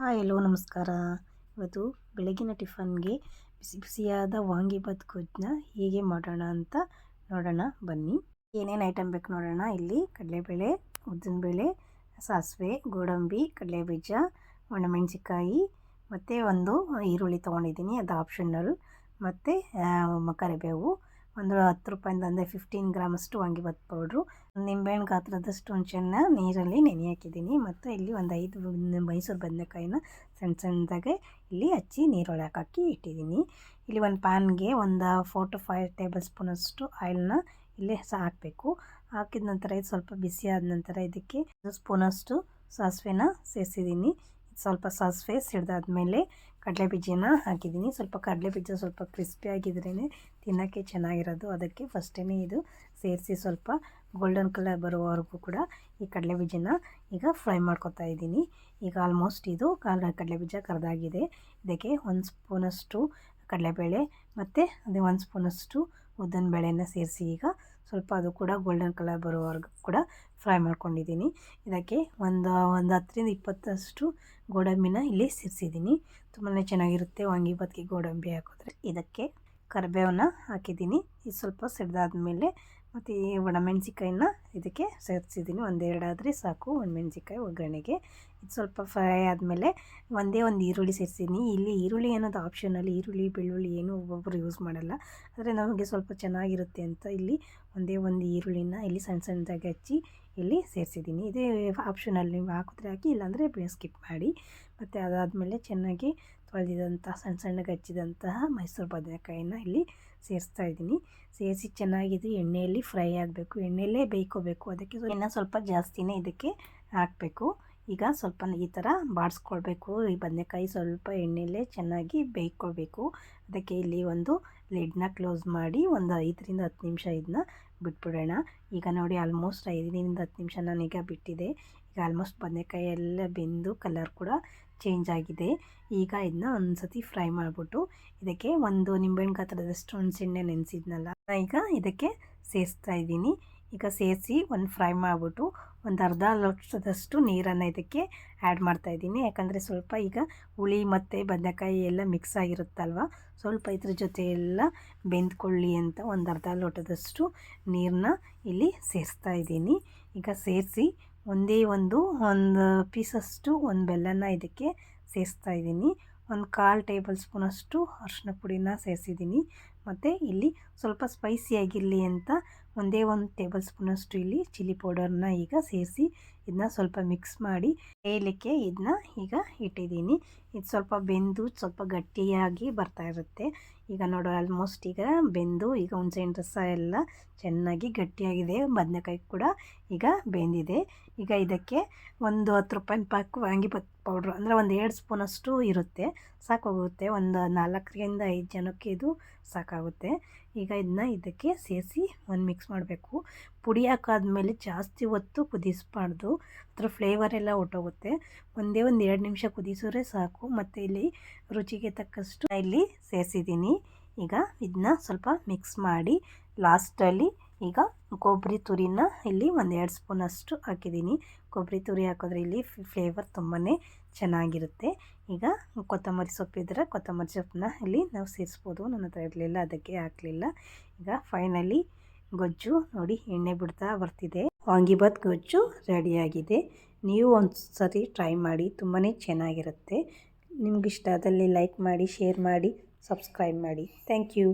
Hi ಎಲ್ಲೋ ನಮಸ್ಕಾರ. ಇವತ್ತು ಬೆಳಗಿನ ಟಿಫನ್ಗೆ ಬಿಸಿ ಬಿಸಿಯಾದ ವಾಂಗಿಬಾತ್ ಗೊಜ್ಜನ್ನ ಹೇಗೆ ಮಾಡೋಣ ಅಂತ ನೋಡೋಣ. ಬನ್ನಿ. ಏನೇನು ಐಟಮ್ ಬೇಕು ನೋಡೋಣ. ಇಲ್ಲಿ ಕಡಲೆಬೇಳೆ, ಉದ್ದಿನಬೇಳೆ, ಸಾಸಿವೆ, ಗೋಡಂಬಿ, ಕಡಲೆಬೀಜ ಒಣಮೆಣಸಿಕಾಯಿ ಮತ್ತು ಒಂದು ಈರುಳ್ಳಿ ತೊಗೊಂಡಿದ್ದೀನಿ. ಅದು ಆಪ್ಷನಲ್ ಮತ್ತು ಕರಿಬೇವು. ಒಂದು ಹತ್ತು ರೂಪಾಯಿಂದ ಅಂದರೆ ಫಿಫ್ಟೀನ್ ಗ್ರಾಮಷ್ಟು ವಾಂಗಿಬಾತ್ ಪೌಡ್ರು. ನಿಂಬೆಹಣ್ಣು ಗಾತ್ರದಷ್ಟು ಹುಣಸೆಹಣ್ಣ ನೀರಲ್ಲಿ ನೆನೆ ಹಾಕಿದ್ದೀನಿ. ಮತ್ತು ಇಲ್ಲಿ ಒಂದು ಐದು ಮೈಸೂರು ಬದನೆಕಾಯಿನ ಸಣ್ಣ ಸಣ್ಣದಾಗೆ ಇಲ್ಲಿ ಹಚ್ಚಿ ನೀರೊಳಗೆ ಹಾಕಿ ಇಟ್ಟಿದ್ದೀನಿ. ಇಲ್ಲಿ ಒಂದು ಪ್ಯಾನ್ಗೆ ಒಂದು ಫೋರ್ ಟು ಫೈವ್ ಟೇಬಲ್ ಸ್ಪೂನಷ್ಟು ಆಯಿಲ್ನ ಇಲ್ಲಿ ಸಹ ಹಾಕಬೇಕು. ಹಾಕಿದ ನಂತರ ಇದು ಸ್ವಲ್ಪ ಬಿಸಿ ಆದ ನಂತರ ಇದಕ್ಕೆ ಸ್ಪೂನಷ್ಟು ಸಾಸಿವೆನ ಸೇರಿಸಿದ್ದೀನಿ. ಸ್ವಲ್ಪ ಸಾಸಿವೆ ಸಿಡ್ದಾದ್ಮೇಲೆ ಕಡಲೆ ಬೀಜನ ಹಾಕಿದ್ದೀನಿ. ಸ್ವಲ್ಪ ಕಡಲೆ ಬೀಜ ಸ್ವಲ್ಪ ಕ್ರಿಸ್ಪಿ ಆಗಿದ್ರೇ ತಿನ್ನೋಕ್ಕೆ ಚೆನ್ನಾಗಿರೋದು. ಅದಕ್ಕೆ ಫಸ್ಟೇ ಇದು ಸೇರಿಸಿ ಸ್ವಲ್ಪ ಗೋಲ್ಡನ್ ಕಲರ್ ಬರುವವರೆಗೂ ಕೂಡ ಈ ಕಡಲೆ ಬೀಜನ ಈಗ ಫ್ರೈ ಮಾಡ್ಕೊತಾ ಇದ್ದೀನಿ. ಈಗ ಆಲ್ಮೋಸ್ಟ್ ಇದು ಕಾಲ ಕಡಲೆ ಬೀಜ ಕರೆದಾಗಿದೆ. ಇದಕ್ಕೆ ಒಂದು ಸ್ಪೂನಷ್ಟು ಕಡಲೆಬೇಳೆ ಮತ್ತು ಅದೇ ಒಂದು ಸ್ಪೂನಷ್ಟು ಉದ್ದಿನ ಬೇಳೆನ ಸೇರಿಸಿ ಈಗ ಸ್ವಲ್ಪ ಅದು ಕೂಡ ಗೋಲ್ಡನ್ ಕಲರ್ ಬರೋವರೆಗೂ ಕೂಡ ಫ್ರೈ ಮಾಡ್ಕೊಂಡಿದ್ದೀನಿ. ಇದಕ್ಕೆ ಒಂದು ಒಂದು ಹತ್ತರಿಂದ ಇಪ್ಪತ್ತಷ್ಟು ಗೋಡಂಬಿನ ಇಲ್ಲಿ ಸೇರಿಸಿದ್ದೀನಿ. ತುಂಬಾ ಚೆನ್ನಾಗಿರುತ್ತೆ ವಾಂಗಿಬಾತ್ಗೆ ಗೋಡಂಬಿ ಹಾಕಿದ್ರೆ. ಇದಕ್ಕೆ ಕರಿಬೇವನ್ನ ಹಾಕಿದ್ದೀನಿ. ಇದು ಸ್ವಲ್ಪ ಸಿಡ್ದಾದ್ಮೇಲೆ ಮತ್ತು ಈ ಒಣಮೆಣ್ಸಿಕಾಯಿನ ಇದಕ್ಕೆ ಸೇರಿಸಿದ್ದೀನಿ. ಒಂದೆರಡಾದರೆ ಸಾಕು. ಒಣಮೆಣಸಿಕಾಯಿ ಒಗ್ಗರಣೆಗೆ. ಇದು ಸ್ವಲ್ಪ ಫ್ರೈ ಆದಮೇಲೆ ಒಂದೇ ಒಂದು ಈರುಳ್ಳಿ ಸೇರಿಸಿದ್ದೀನಿ. ಇಲ್ಲಿ ಈರುಳ್ಳಿ ಅನ್ನೋದು ಆಪ್ಷನಲ್ಲಿ ಈರುಳ್ಳಿ, ಬೆಳ್ಳುಳ್ಳಿ ಏನೂ ಒಬ್ಬೊಬ್ಬರು ಯೂಸ್ ಮಾಡಲ್ಲ. ಆದರೆ ನಮಗೆ ಸ್ವಲ್ಪ ಚೆನ್ನಾಗಿರುತ್ತೆ ಅಂತ ಇಲ್ಲಿ ಒಂದೇ ಒಂದು ಈರುಳ್ಳಿನ ಇಲ್ಲಿ ಸಣ್ಣ ಸಣ್ಣದಾಗಿ ಹಚ್ಚಿ ಇಲ್ಲಿ ಸೇರಿಸಿದ್ದೀನಿ. ಇದೇ ಆಪ್ಷನಲ್ಲಿ ನೀವು ಹಾಕಿದ್ರೆ ಹಾಕಿ, ಇಲ್ಲಾಂದರೆ ಸ್ಕಿಪ್ ಮಾಡಿ. ಮತ್ತು ಅದಾದಮೇಲೆ ಚೆನ್ನಾಗಿ ತೊಳೆದಿದಂಥ ಸಣ್ಣ ಸಣ್ಣಗೆ ಹಚ್ಚಿದಂತಹ ಮೈಸೂರು ಬದನೆಕಾಯಿನ ಇಲ್ಲಿ ಸೇರಿಸ್ತಾ ಇದ್ದೀನಿ. ಸೇರಿಸಿ ಚೆನ್ನಾಗಿದೆ ಎಣ್ಣೆಯಲ್ಲಿ ಫ್ರೈ ಆಗಬೇಕು. ಎಣ್ಣೆಯಲ್ಲೇ ಬೇಯ್ಕೋಬೇಕು. ಅದಕ್ಕೆ ಇನ್ನೂ ಸ್ವಲ್ಪ ಜಾಸ್ತಿನೇ ಇದಕ್ಕೆ ಹಾಕಬೇಕು. ಈಗ ಸ್ವಲ್ಪ ಈ ಥರ ಬಾಡಿಸ್ಕೊಳ್ಬೇಕು. ಈ ಬದನೆಕಾಯಿ ಸ್ವಲ್ಪ ಎಣ್ಣೆಯಲ್ಲೇ ಚೆನ್ನಾಗಿ ಬೇಯ್ಕೊಳ್ಬೇಕು. ಅದಕ್ಕೆ ಇಲ್ಲಿ ಒಂದು ಲಿಡ್ನ ಕ್ಲೋಸ್ ಮಾಡಿ ಒಂದು ಐದರಿಂದ ಹತ್ತು ನಿಮಿಷ ಇದನ್ನ ಬಿಟ್ಬಿಡೋಣ. ಈಗ ನೋಡಿ ಆಲ್ಮೋಸ್ಟ್ ಐದರಿಂದ ಹತ್ತು ನಿಮಿಷ ನಾನೀಗ ಬಿಟ್ಟಿದೆ ಈಗ ಆಲ್ಮೋಸ್ಟ್ ಬದನೆಕಾಯಿ ಎಲ್ಲ ಬೆಂದು ಕಲರ್ ಕೂಡ ಚೇಂಜ್ ಆಗಿದೆ. ಈಗ ಇದನ್ನ ಒಂದು ಸತಿ ಫ್ರೈ ಮಾಡಿಬಿಟ್ಟು ಇದಕ್ಕೆ ಒಂದು ನಿಂಬೆಹಣ್ಣು ಗಾತ್ರದಷ್ಟು ಹುಣಸೆಣ್ಣೆ ನೆನೆಸಿದ್ನಲ್ಲ, ಈಗ ಇದಕ್ಕೆ ಸೇರಿಸ್ತಾ ಇದ್ದೀನಿ. ಈಗ ಸೇರಿಸಿ ಒಂದು ಫ್ರೈ ಮಾಡಿಬಿಟ್ಟು ಒಂದು ಅರ್ಧ ಲೋಟದಷ್ಟು ನೀರನ್ನು ಇದಕ್ಕೆ ಆ್ಯಡ್ ಮಾಡ್ತಾ ಇದ್ದೀನಿ. ಯಾಕಂದರೆ ಸ್ವಲ್ಪ ಈಗ ಹುಳಿ ಮತ್ತು ಬದನೆಕಾಯಿ ಎಲ್ಲ ಮಿಕ್ಸ್ ಆಗಿರುತ್ತಲ್ವ? ಸ್ವಲ್ಪ ಇದ್ರ ಜೊತೆ ಎಲ್ಲ ಬೆಂದ್ಕೊಳ್ಳಿ ಅಂತ ಒಂದು ಅರ್ಧ ಲೋಟದಷ್ಟು ನೀರನ್ನ ಇಲ್ಲಿ ಸೇರಿಸ್ತಾ ಇದ್ದೀನಿ. ಈಗ ಸೇರಿಸಿ ಒಂದೇ ಒಂದು ಒಂದು ಪೀಸಷ್ಟು ಒಂದು ಬೆಲ್ಲನ ಇದಕ್ಕೆ ಸೇರಿಸ್ತಾ ಇದ್ದೀನಿ. ಒಂದು ಕಾಲು ಟೇಬಲ್ ಸ್ಪೂನಷ್ಟು ಅರಿಶಿನ ಪುಡಿನ ಸೇರಿಸಿದ್ದೀನಿ. ಮತ್ತು ಇಲ್ಲಿ ಸ್ವಲ್ಪ ಸ್ಪೈಸಿಯಾಗಿರಲಿ ಅಂತ ಒಂದೇ ಒಂದು ಟೇಬಲ್ ಸ್ಪೂನಷ್ಟು ಇಲ್ಲಿ ಚಿಲ್ಲಿ ಪೌಡರ್ನ ಈಗ ಸೇರಿಸಿ ಇದನ್ನ ಸ್ವಲ್ಪ ಮಿಕ್ಸ್ ಮಾಡಿ ಏಲಕ್ಕೆ ಇದನ್ನ ಈಗ ಇಟ್ಟಿದ್ದೀನಿ. ಇದು ಸ್ವಲ್ಪ ಬೆಂದು ಸ್ವಲ್ಪ ಗಟ್ಟಿಯಾಗಿ ಬರ್ತಾ ಇರುತ್ತೆ. ಈಗ ನೋಡೋ ಆಲ್ಮೋಸ್ಟ್ ಈಗ ಬೆಂದು ಈಗ ಹುಣಸೆಹಣ್ಣು ರಸ ಎಲ್ಲ ಚೆನ್ನಾಗಿ ಗಟ್ಟಿಯಾಗಿದೆ. ಬದನೆಕಾಯಿ ಕೂಡ ಈಗ ಬೆಂದಿದೆ. ಈಗ ಇದಕ್ಕೆ ಒಂದು ಹತ್ತು ರೂಪಾಯಿ ಪಾಕು ವಾಂಗಿಬಾತ್ ಪೌಡ್ರು ಅಂದರೆ ಒಂದು ಎರಡು ಸ್ಪೂನಷ್ಟು ಇರುತ್ತೆ. ಸಾಕಾಗುತ್ತೆ. ಒಂದು ನಾಲ್ಕರಿಂದ ಐದು ಜನಕ್ಕೆ ಇದು ಸಾಕಾಗುತ್ತೆ. ಈಗ ಇದನ್ನ ಇದಕ್ಕೆ ಸೇರಿಸಿ ಒಂದು ಮಿಕ್ಸ್ ಮಾಡಬೇಕು. ಪುಡಿ ಹಾಕಾದ್ಮೇಲೆ ಜಾಸ್ತಿ ಹೊತ್ತು ಕುದಿಸ್ಬಾರ್ದು. ಅದರ ಫ್ಲೇವರ್ ಎಲ್ಲ ಹೊಟ್ಟೋಗುತ್ತೆ ಒಂದೇ ಒಂದು ಎರಡು ನಿಮಿಷ ಕುದಿಸಿದ್ರೆ ಸಾಕು. ಮತ್ತು ಇಲ್ಲಿ ರುಚಿಗೆ ತಕ್ಕಷ್ಟು ಇಲ್ಲಿ ಸೇರಿಸಿದ್ದೀನಿ ಈಗ ಇದನ್ನ ಸ್ವಲ್ಪ ಮಿಕ್ಸ್ ಮಾಡಿ ಲಾಸ್ಟಲ್ಲಿ ಈಗ ಕೊಬ್ಬರಿ ತುರಿನ ಇಲ್ಲಿ ಒಂದು ಎರಡು ಸ್ಪೂನಷ್ಟು ಹಾಕಿದ್ದೀನಿ. ಕೊಬ್ಬರಿ ತುರಿ ಹಾಕೋದ್ರೆ ಇಲ್ಲಿ ಫ್ಲೇವರ್ ತುಂಬಾ ಚೆನ್ನಾಗಿರುತ್ತೆ. ಈಗ ಕೊತ್ತಂಬರಿ ಸೊಪ್ಪಿದ್ರೆ ಕೊತ್ತಂಬರಿ ಸೊಪ್ಪನ್ನ ಇಲ್ಲಿ ನಾವು ಸೇರಿಸ್ಬೋದು. ನನ್ನ ಹತ್ರ ಇರಲಿಲ್ಲ, ಅದಕ್ಕೆ ಹಾಕಲಿಲ್ಲ. ಈಗ ಫೈನಲಿ ಗೊಜ್ಜು ನೋಡಿ ಎಣ್ಣೆ ಬಿಡ್ತಾ ಬರ್ತಿದೆ. ವಾಂಗಿಬಾತ್ ಗೊಜ್ಜು ರೆಡಿಯಾಗಿದೆ ನೀವು ಒಂದು ಸರಿ ಟ್ರೈ ಮಾಡಿ ತುಂಬಾ ಚೆನ್ನಾಗಿರುತ್ತೆ. ನಿಮಗಿಷ್ಟ ಆದಲ್ಲಿ ಲೈಕ್ ಮಾಡಿ ಶೇರ್ ಮಾಡಿ ಸಬ್ಸ್ಕ್ರೈಬ್ ಮಾಡಿ. Thank you